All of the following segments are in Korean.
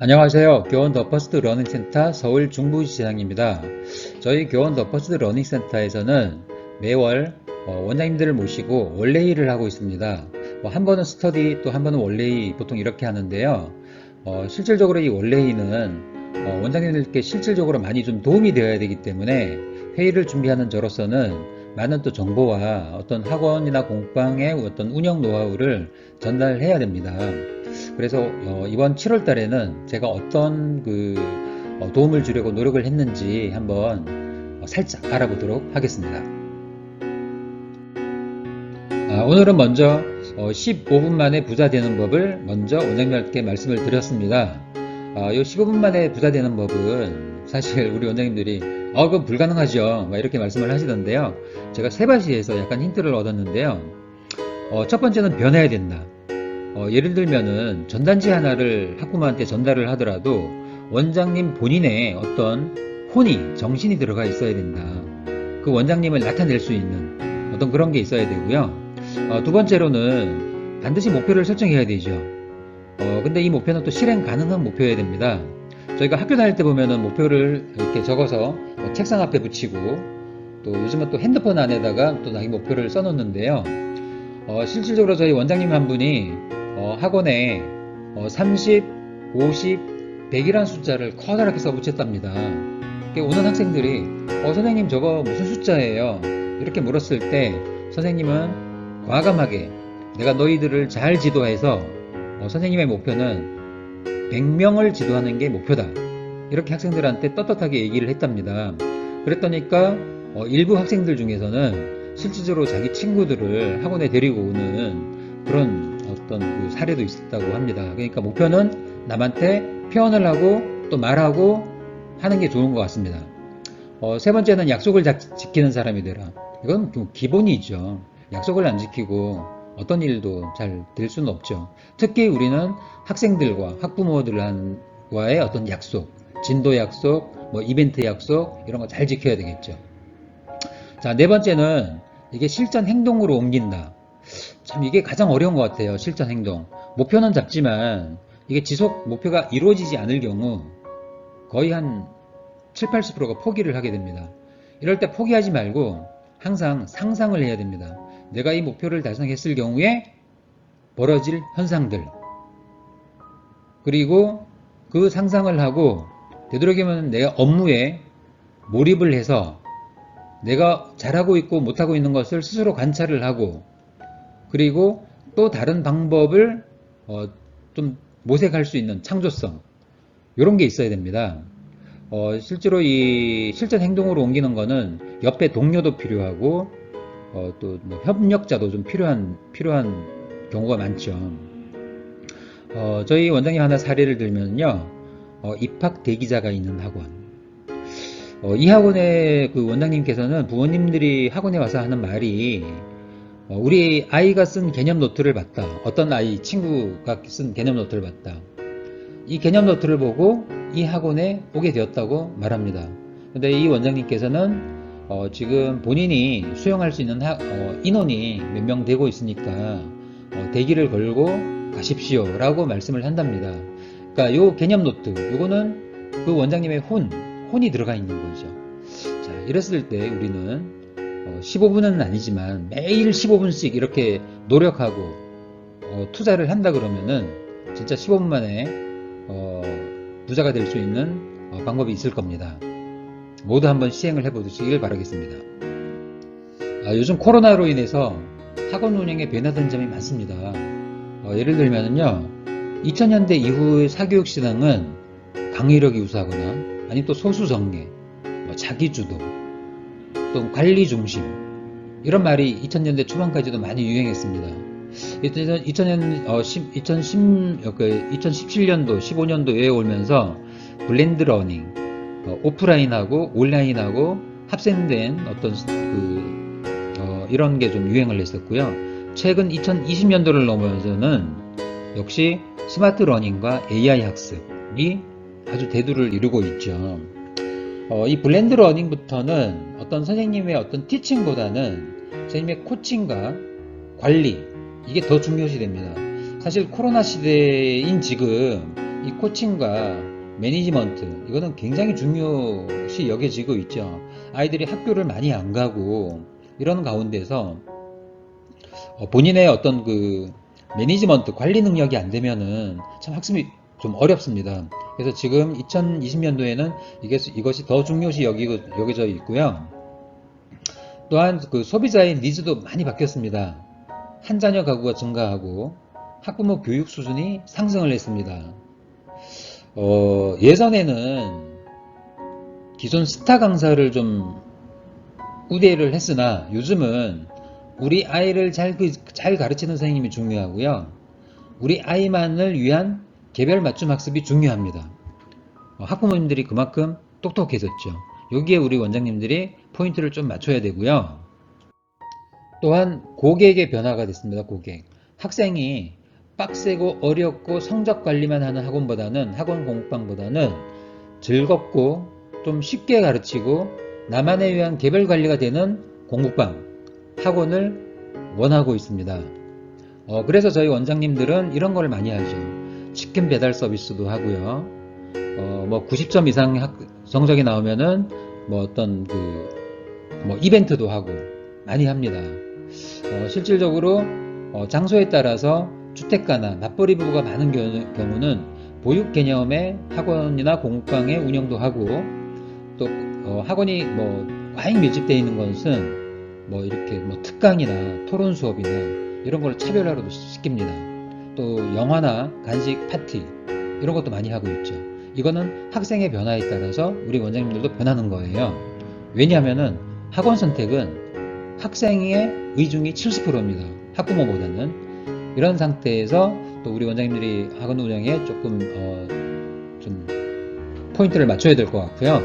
안녕하세요. 교원 더 퍼스트 러닝 센터 서울 중부지사장입니다. 저희 교원 더 퍼스트 러닝 센터에서는 매월 어, 원장님들을 모시고 원래일을 하고 있습니다. 뭐한 번은 스터디 또 한 번은 원래일 보통 이렇게 하는데요. 어, 실질적으로 이 원래일은 어, 원장님들께 실질적으로 많이 좀 도움이 되어야 되기 때문에 회의를 준비하는 저로서는 많은 또 정보와 어떤 학원이나 공방의 어떤 운영 노하우를 전달해야 됩니다. 그래서 어, 이번 7월 달에는 제가 어떤 그 어, 도움을 주려고 노력을 했는지 한번 어, 살짝 알아보도록 하겠습니다. 아, 오늘은 먼저 어, 15분 만에 부자 되는 법을 먼저 원장님께 말씀을 드렸습니다. 아, 이 15분 만에 부자 되는 법은 사실 우리 원장님들이 어, 그건 불가능하죠. 막 이렇게 말씀을 하시던데요. 제가 세 가지에서 약간 힌트를 얻었는데요. 어, 첫 번째는 변해야 된다. 어, 예를 들면은 전단지 하나를 학부모한테 전달을 하더라도 원장님 본인의 어떤 혼이, 정신이 들어가 있어야 된다. 그 원장님을 나타낼 수 있는 어떤 그런 게 있어야 되고요. 어, 두 번째로는 반드시 목표를 설정해야 되죠. 어, 근데 이 목표는 또 실행 가능한 목표여야 됩니다. 저희가 학교 다닐 때 보면은 목표를 이렇게 적어서 뭐 책상 앞에 붙이고 또 요즘은 또 핸드폰 안에다가 또 자기 목표를 써놓는데요. 어, 실질적으로 저희 원장님 한 분이 어, 학원에 어, 30, 50, 100이라는 숫자를 커다랗게 써붙였답니다. 오는 학생들이 어, 선생님 저거 무슨 숫자예요? 이렇게 물었을 때 선생님은 과감하게 내가 너희들을 잘 지도해서 어, 선생님의 목표는 100명을 지도하는 게 목표다. 이렇게 학생들한테 떳떳하게 얘기를 했답니다. 그랬더니까 어, 일부 학생들 중에서는 실질적으로 자기 친구들을 학원에 데리고 오는 그런 어떤 그 사례도 있었다고 합니다. 그러니까 목표는 남한테 표현을 하고 또 말하고 하는 게 좋은 것 같습니다. 어, 세 번째는 약속을 자- 지키는 사람이 되라. 이건 좀 기본이죠. 약속을 안 지키고 어떤 일도 잘 될 수는 없죠. 특히 우리는 학생들과 학부모들과의 어떤 약속, 진도 약속, 뭐 이벤트 약속 이런 거 잘 지켜야 되겠죠. 자, 네 번째는 이게 실전 행동으로 옮긴다. 참 이게 가장 어려운 것 같아요. 실전 행동. 목표는 잡지만 이게 지속 목표가 이루어지지 않을 경우 거의 한 7, 80%가 포기를 하게 됩니다. 이럴 때 포기하지 말고 항상 상상을 해야 됩니다. 내가 이 목표를 달성했을 경우에 벌어질 현상들. 그리고 그 상상을 하고 되도록이면 내가 업무에 몰입을 해서 내가 잘하고 있고 못하고 있는 것을 스스로 관찰을 하고 그리고 또 다른 방법을 어, 좀 모색할 수 있는 창조성 이런 게 있어야 됩니다. 어, 실제로 이 실전 행동으로 옮기는 거는 옆에 동료도 필요하고 어, 또 뭐 협력자도 좀 필요한 필요한 경우가 많죠. 어, 저희 원장님 하나 사례를 들면요, 어, 입학 대기자가 있는 학원. 어, 이 학원의 그 원장님께서는 부모님들이 학원에 와서 하는 말이 어, 우리 아이가 쓴 개념 노트를 봤다. 어떤 아이 친구가 쓴 개념 노트를 봤다. 이 개념 노트를 보고 이 학원에 오게 되었다고 말합니다. 근데 이 원장님께서는 어, 지금 본인이 수용할 수 있는 학- 어, 인원이 몇 명 되고 있으니까 어, 대기를 걸고 가십시오 라고 말씀을 한답니다. 그러니까 요 개념 노트 요거는 그 원장님의 혼, 혼이 들어가 있는 거죠. 자, 이랬을 때 우리는 어, 15분은 아니지만 매일 15분씩 이렇게 노력하고 어, 투자를 한다 그러면은 진짜 15분 만에 어, 부자가 될 수 있는 어, 방법이 있을 겁니다. 모두 한번 시행을 해보시길 바라겠습니다. 아, 요즘 코로나로 인해서 학원 운영에 변화된 점이 많습니다. 어, 예를 들면요, 2000년대 이후의 사교육 시장은 강의력이 우수하거나 아니면 또 소수 정예, 뭐 자기주도, 또 관리 중심 이런 말이 2000년대 초반까지도 많이 유행했습니다. 2000년, 어, 10, 2010, 어, 그 2017년도, 15년도에 오면서 블렌드 러닝, 어, 오프라인하고 온라인하고 합생된 어떤 그, 어, 이런 게 좀 유행을 했었고요. 최근 2020년도를 넘어서는 역시 스마트 러닝과 AI 학습이 아주 대두를 이루고 있죠. 어, 이 블렌드 러닝부터는 어떤 선생님의 어떤 티칭보다는 선생님의 코칭과 관리 이게 더 중요시 됩니다. 사실 코로나 시대인 지금 이 코칭과 매니지먼트 이거는 굉장히 중요시 여겨지고 있죠. 아이들이 학교를 많이 안 가고 이런 가운데서 어, 본인의 어떤 그 매니지먼트 관리 능력이 안 되면은 참 학습이 좀 어렵습니다. 그래서 지금 2020년도에는 이게 이것이 더 중요시 여기, 여겨져 있고요. 또한 그 소비자의 니즈도 많이 바뀌었습니다. 한 자녀 가구가 증가하고 학부모 교육 수준이 상승을 했습니다. 어, 예전에는 기존 스타 강사를 좀 우대를 했으나 요즘은 우리 아이를 잘, 그- 잘 가르치는 선생님이 중요하고요. 우리 아이만을 위한 개별 맞춤 학습이 중요합니다. 어, 학부모님들이 그만큼 똑똑해졌죠. 여기에 우리 원장님들이 포인트를 좀 맞춰야 되고요. 또한 고객의 변화가 됐습니다. 고객. 학생이 빡세고 어렵고 성적 관리만 하는 학원보다는 학원 공부방보다는 즐겁고 좀 쉽게 가르치고 나만에 위한 개별 관리가 되는 공부방 학원을 원하고 있습니다. 어, 그래서 저희 원장님들은 이런 걸 많이 하죠. 치킨 배달 서비스도 하고요. 어, 뭐 90점 이상 학- 성적이 나오면은 뭐 어떤 그 뭐 이벤트도 하고 많이 합니다. 어, 실질적으로 어, 장소에 따라서 주택가나 맞벌이 부부가 많은 경우- 경우는 보육 개념의 학원이나 공방의 운영도 하고 또 어, 학원이 뭐 과잉 밀집되어 있는 것은 뭐 이렇게 뭐 특강이나 토론 수업이나 이런 걸 차별화로도 시킵니다. 또 영화나 간식 파티 이런 것도 많이 하고 있죠. 이거는 학생의 변화에 따라서 우리 원장님들도 변하는 거예요. 왜냐하면은 학원 선택은 학생의 의중이 70%입니다. 학부모보다는 이런 상태에서 또 우리 원장님들이 학원 운영에 조금 어, 좀 포인트를 맞춰야 될 것 같고요.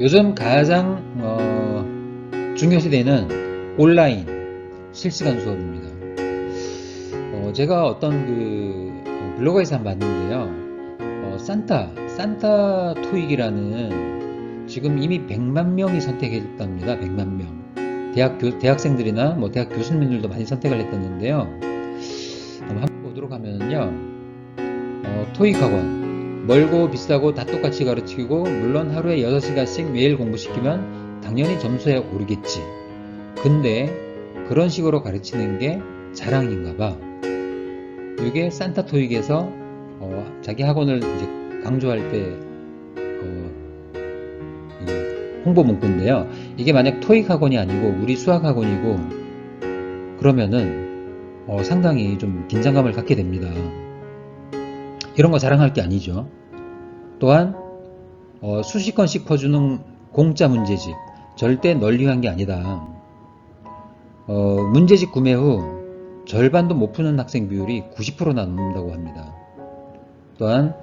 요즘 가장 어, 중요시 되는 온라인 실시간 수업입니다. 어, 제가 어떤 그 어, 블로그에서 한번 봤는데요. 어, 산타, 산타 토익이라는 지금 이미 100만 명이 선택했답니다. 100만 명. 대학 교, 대학생들이나 뭐 대학 교수님들도 많이 선택을 했다는데요. 한번 한번 보도록 하면요. 어, 토익 학원. 멀고 비싸고 다 똑같이 가르치고 물론 하루에 6시간씩 매일 공부시키면 당연히 점수에 오르겠지. 근데 그런 식으로 가르치는 게 자랑인가 봐. 이게 산타 토익에서 어, 자기 학원을 이제 강조할 때 어, 이 홍보 문구인데요. 이게 만약 토익 학원이 아니고 우리 수학 학원이고 그러면은 어, 상당히 좀 긴장감을 갖게 됩니다. 이런 거 자랑할 게 아니죠. 또한 어, 수십 건씩 퍼주는 공짜 문제집 절대 널리 한 게 아니다. 어, 문제집 구매 후 절반도 못 푸는 학생 비율이 90%나 넘는다고 합니다. 또한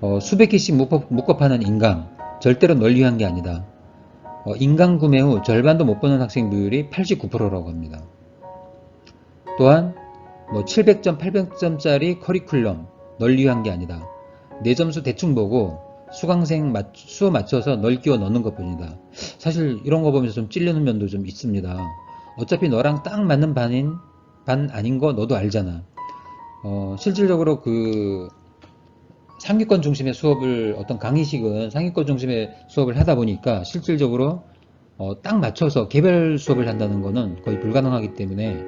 어, 수백 개씩 묶어, 파는 인강 절대로 널리한 게 아니다. 어, 인강 구매 후 절반도 못 보는 학생 비율이 89%라고 합니다. 또한 뭐 700점, 800점짜리 커리큘럼 널리한 게 아니다. 내 점수 대충 보고 수강생 맞, 수 맞춰서 널 끼워 넣는 것 뿐이다. 사실 이런 거 보면서 좀 찔리는 면도 좀 있습니다. 어차피 너랑 딱 맞는 반인, 반 아닌 거 너도 알잖아. 어, 실질적으로 그 상위권 중심의 수업을 어떤 강의식은 상위권 중심의 수업을 하다 보니까 실질적으로 어, 딱 맞춰서 개별 수업을 한다는 거는 거의 불가능하기 때문에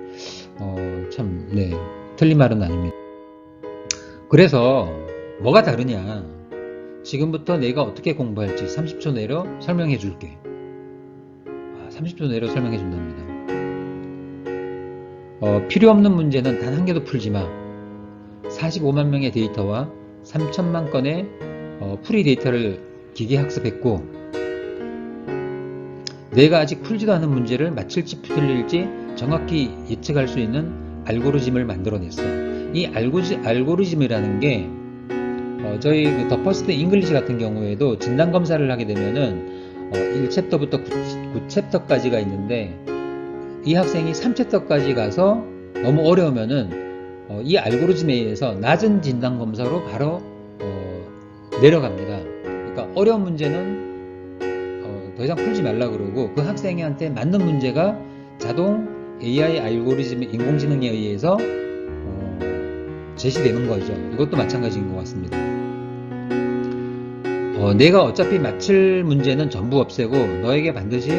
어, 참 네, 틀린 말은 아닙니다. 그래서 뭐가 다르냐? 지금부터 내가 어떻게 공부할지 30초 내로 설명해 줄게. 아, 30초 내로 설명해 준답니다. 어, 필요 없는 문제는 단 한 개도 풀지 마. 45만 명의 데이터와 3천만 건의 어, 프리 데이터를 기계 학습했고 내가 아직 풀지도 않은 문제를 맞힐지 틀릴지 정확히 예측할 수 있는 알고리즘을 만들어냈어. 이 알고지, 알고리즘이라는 게 어, 저희 그 더 퍼스트 잉글리시 같은 경우에도 진단 검사를 하게 되면은 어, 1챕터부터 9, 9챕터까지가 있는데 이 학생이 3챕터까지 가서 너무 어려우면은 어, 이 알고리즘에 의해서 낮은 진단 검사로 바로 어, 내려갑니다. 그러니까 어려운 문제는 어, 더 이상 풀지 말라 그러고 그 학생한테 맞는 문제가 자동 AI 알고리즘 인공지능에 의해서 어, 제시되는 거죠. 이것도 마찬가지인 것 같습니다. 어, 내가 어차피 맞출 문제는 전부 없애고 너에게 반드시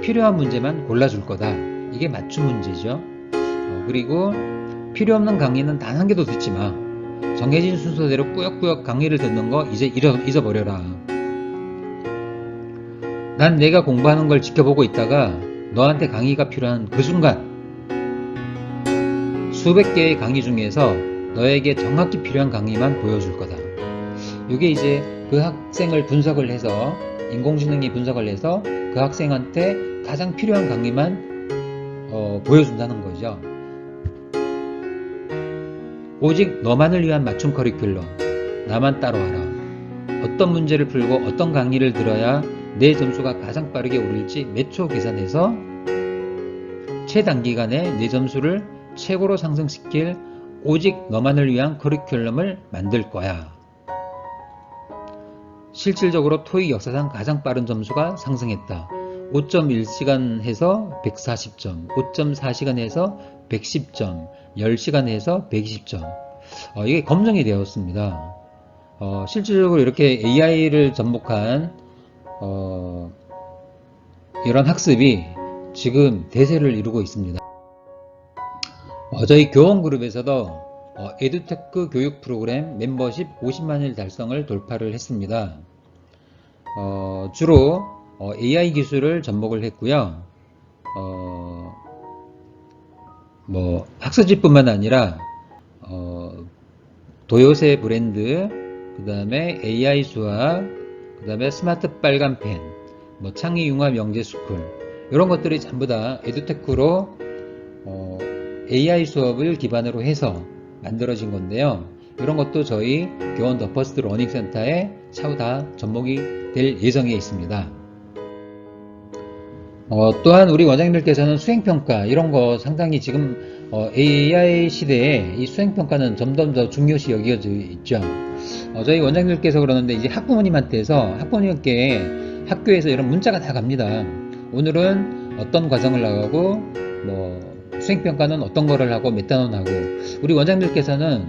필요한 문제만 골라줄 거다. 이게 맞춤 문제죠. 어, 그리고 필요 없는 강의는 단 한 개도 듣지 마. 정해진 순서대로 꾸역꾸역 강의를 듣는 거 이제 잊어, 잊어버려라. 난 내가 공부하는 걸 지켜보고 있다가 너한테 강의가 필요한 그 순간 수백 개의 강의 중에서 너에게 정확히 필요한 강의만 보여줄 거다. 이게 이제 그 학생을 분석을 해서 인공지능이 분석을 해서 그 학생한테 가장 필요한 강의만 어, 보여준다는 거죠. 오직 너만을 위한 맞춤 커리큘럼 나만 따라와라. 어떤 문제를 풀고 어떤 강의를 들어야 내 점수가 가장 빠르게 오를지 몇 초 계산해서 최단기간에 내 점수를 최고로 상승시킬 오직 너만을 위한 커리큘럼을 만들 거야. 실질적으로 토익 역사상 가장 빠른 점수가 상승했다. 5.1시간 해서 140점, 5.4시간 해서 110점, 10시간 해서 120점. 어, 이게 검증이 되었습니다. 어, 실질적으로 이렇게 AI를 접목한 어, 이런 학습이 지금 대세를 이루고 있습니다. 어, 저희 교원그룹에서도 어, 에듀테크 교육 프로그램 멤버십 50만일 달성을 돌파를 했습니다. 어, 주로 어, AI 기술을 접목을 했고요. 어, 뭐 학습지뿐만 아니라 어, 도요새 브랜드, 그 다음에 AI 수학, 그 다음에 스마트 빨간 펜, 뭐 창의 융합 영재 스쿨 이런 것들이 전부 다 에듀테크로 어, AI 수업을 기반으로 해서 만들어진 건데요. 이런 것도 저희 교원 더 퍼스트 러닝 센터에 차후 다 접목이 될 예정에 있습니다. 어, 또한 우리 원장님들께서는 수행평가 이런 거 상당히 지금 어, AI 시대에 이 수행평가는 점점 더 중요시 여겨져 있죠. 어, 저희 원장님들께서 그러는데 이제 학부모님한테서 학부모님께 학교에서 이런 문자가 다 갑니다. 오늘은 어떤 과정을 나가고 뭐 수행평가는 어떤 거를 하고 몇 단원 하고 우리 원장님들께서는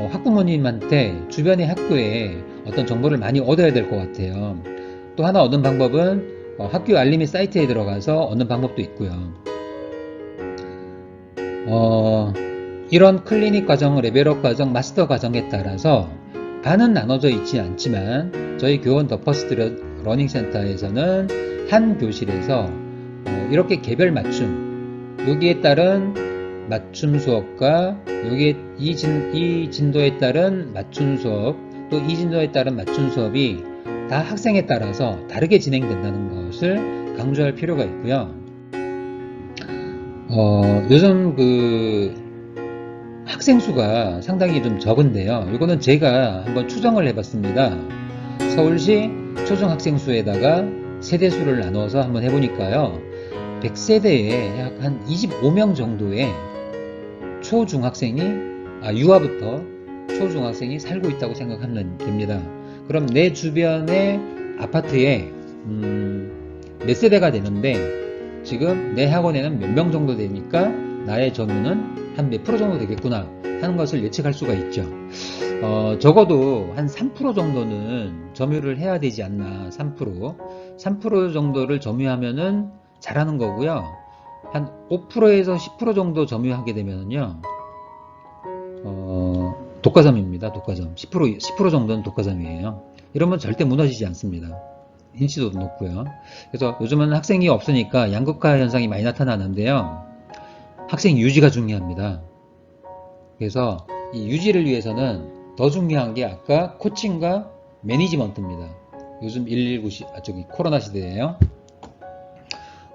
어, 학부모님한테 주변의 학교에 어떤 정보를 많이 얻어야 될 것 같아요. 또 하나 얻는 방법은 어, 학교 알림이 사이트에 들어가서 얻는 방법도 있고요. 어, 이런 클리닉 과정, 레벨업 과정, 마스터 과정에 따라서 반은 나눠져 있지 않지만 저희 교원 더 퍼스트 러닝 센터에서는 한 교실에서 어, 이렇게 개별 맞춤 여기에 따른 맞춤 수업과 여기에 이, 진, 이 진도에 따른 맞춤 수업 또 이 진도에 따른 맞춤 수업이 다 학생에 따라서 다르게 진행된다는 것을 강조할 필요가 있고요. 어, 요즘 그 학생 수가 상당히 좀 적은데요. 이거는 제가 한번 추정을 해봤습니다. 서울시 초중학생 수에다가 세대 수를 나눠서 한번 해보니까요. 100세대에 약 한 25명 정도의 초중학생이 아, 유아부터 초중학생이 살고 있다고 생각하면 됩니다. 그럼 내 주변의 아파트에 음, 몇 세대가 되는데 지금 내 학원에는 몇 명 정도 되니까 나의 점유는 한 몇 프로 정도 되겠구나 하는 것을 예측할 수가 있죠. 어, 적어도 한 3% 정도는 점유를 해야 되지 않나 3% 3% 정도를 점유하면은 잘하는 거고요. 한 5%에서 10% 정도 점유하게 되면요. 어, 독과점입니다. 독과점. 10% 10% 정도는 독과점이에요. 이러면 절대 무너지지 않습니다. 인지도도 높고요. 그래서 요즘은 학생이 없으니까 양극화 현상이 많이 나타나는데요. 학생 유지가 중요합니다. 그래서 이 유지를 위해서는 더 중요한 게 아까 코칭과 매니지먼트입니다. 요즘 119 시, 아, 저기 코로나 시대예요.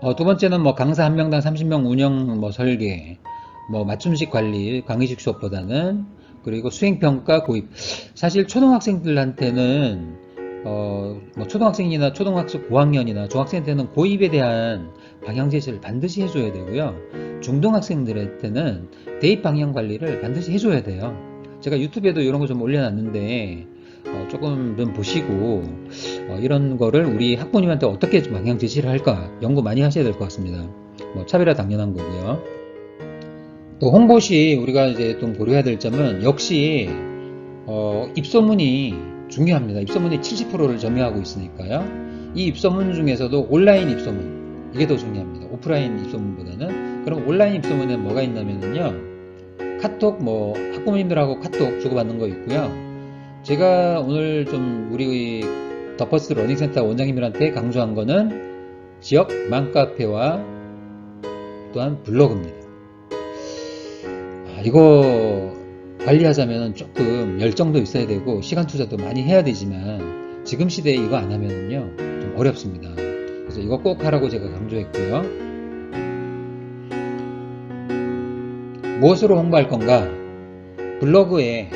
어, 두 번째는 뭐 강사 한 명당 30명 운영 뭐 설계, 뭐 맞춤식 관리, 강의식 수업보다는 그리고 수행평가 고입. 사실 초등학생들한테는 어, 뭐 초등학생이나 초등학생 고학년이나 중학생한테는 고입에 대한 방향 제시를 반드시 해줘야 되고요. 중등학생들한테는 대입 방향 관리를 반드시 해줘야 돼요. 제가 유튜브에도 이런 거 좀 올려놨는데 어, 조금 좀 보시고 어, 이런 거를 우리 학부모님한테 어떻게 좀 방향 제시를 할까 연구 많이 하셔야 될 것 같습니다. 뭐 차별화 당연한 거고요. 또 홍보 시 우리가 이제 좀 고려해야 될 점은 역시 어, 입소문이 중요합니다. 입소문이 70%를 점유하고 있으니까요. 이 입소문 중에서도 온라인 입소문 이게 더 중요합니다. 오프라인 입소문보다는 그럼 온라인 입소문에 뭐가 있냐면요. 카톡 뭐 학부모님들하고 카톡 주고받는 거 있고요. 제가 오늘 좀 우리 더퍼스 러닝센터 원장님들한테 강조한 거는 지역 맘카페와 또한 블로그입니다. 아, 이거 관리하자면 조금 열정도 있어야 되고 시간 투자도 많이 해야 되지만 지금 시대에 이거 안 하면은요 좀 어렵습니다. 그래서 이거 꼭 하라고 제가 강조했고요. 무엇으로 홍보할 건가? 블로그에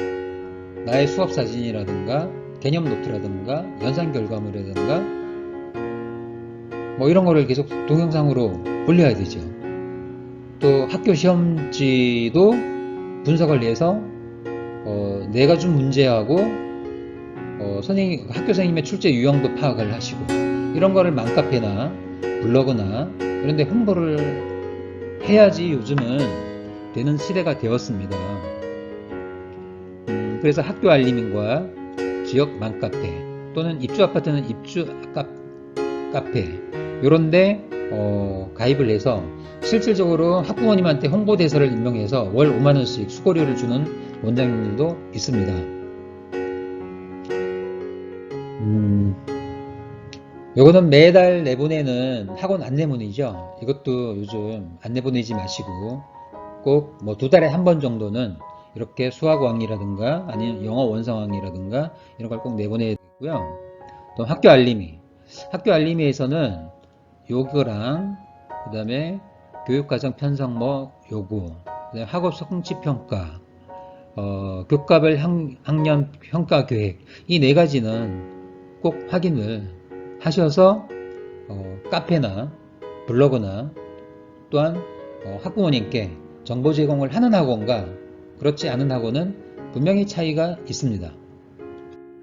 나의 수업 사진이라든가 개념 노트라든가 연산 결과물이라든가 뭐 이런 거를 계속 동영상으로 올려야 되죠. 또 학교 시험지도 분석을 해서 어, 내가 준 문제하고 어, 선생님 학교 선생님의 출제 유형도 파악을 하시고 이런 거를 맘카페나 블로그나 이런 데 홍보를 해야지 요즘은 되는 시대가 되었습니다. 음, 그래서 학교 알림인과 지역 맘카페 또는 입주 아파트는 입주 카, 카페 요런데 어, 가입을 해서 실질적으로 학부모님한테 홍보대사를 임명해서 월 5만원씩 수고료를 주는 원장님들도 있습니다. 음, 요거는 매달 내보내는 학원 안내문이죠. 이것도 요즘 안내 보내지 마시고 꼭 뭐 두 달에 한 번 정도는 이렇게 수학왕이라든가 아니면 영어 원상왕이라든가 이런 걸 꼭 내보내야 되고요. 또 학교 알림이 학교 알림이에서는 요거랑 그 다음에 교육과정 편성뭐 요구 그다음에 학업 성취 평가 어, 교과별 학, 학년 평가 계획 이 네 가지는 꼭 확인을 하셔서 어, 카페나 블로그나 또한 어, 학부모님께 정보 제공을 하는 학원과 그렇지 않은 학원은 분명히 차이가 있습니다.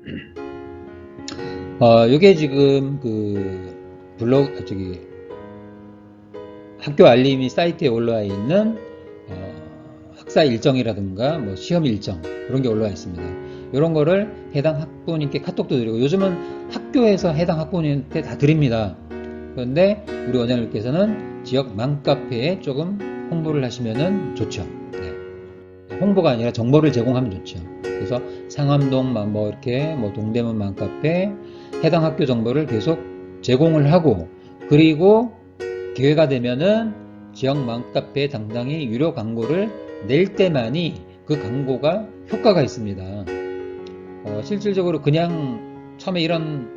어, 이게 지금 그 블로그 저기 학교 알림이 사이트에 올라와 있는 어, 학사 일정이라든가 뭐 시험 일정 그런 게 올라와 있습니다. 이런 거를 해당 학부모님께 카톡도 드리고 요즘은 학교에서 해당 학부모님한테 다 드립니다. 그런데 우리 원장님께서는 지역 맘카페에 조금 홍보를 하시면 좋죠. 네. 홍보가 아니라 정보를 제공하면 좋죠. 그래서 상암동 뭐 이렇게 뭐 동대문 맘카페 해당 학교 정보를 계속 제공을 하고 그리고 기회가 되면은 지역 맘카페 당당히 유료 광고를 낼 때만이 그 광고가 효과가 있습니다. 어, 실질적으로 그냥 처음에 이런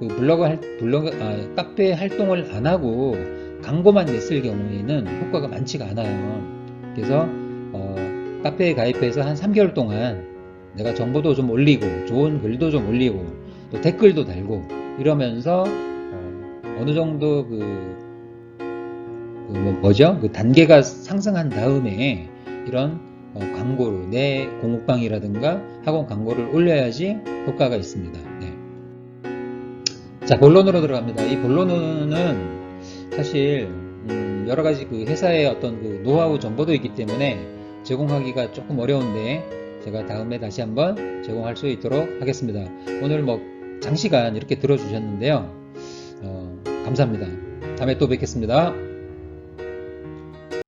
그 블로그 할, 블로그 아, 카페 활동을 안 하고 광고만 냈을 경우에는 효과가 많지가 않아요. 그래서 어, 카페에 가입해서 한 3개월 동안 내가 정보도 좀 올리고 좋은 글도 좀 올리고 또 댓글도 달고 이러면서 어, 느 정도 그, 그 뭐, 뭐죠? 그 단계가 상승한 다음에 이런 어, 광고로 내 공목방이라든가 학원 광고를 올려야지 효과가 있습니다. 네. 자 본론으로 들어갑니다. 이 본론은 사실 음, 여러 가지 그 회사의 어떤 그 노하우 정보도 있기 때문에 제공하기가 조금 어려운데 제가 다음에 다시 한번 제공할 수 있도록 하겠습니다. 오늘 뭐 장시간 이렇게 들어주셨는데요. 어, 감사합니다. 다음에 또 뵙겠습니다.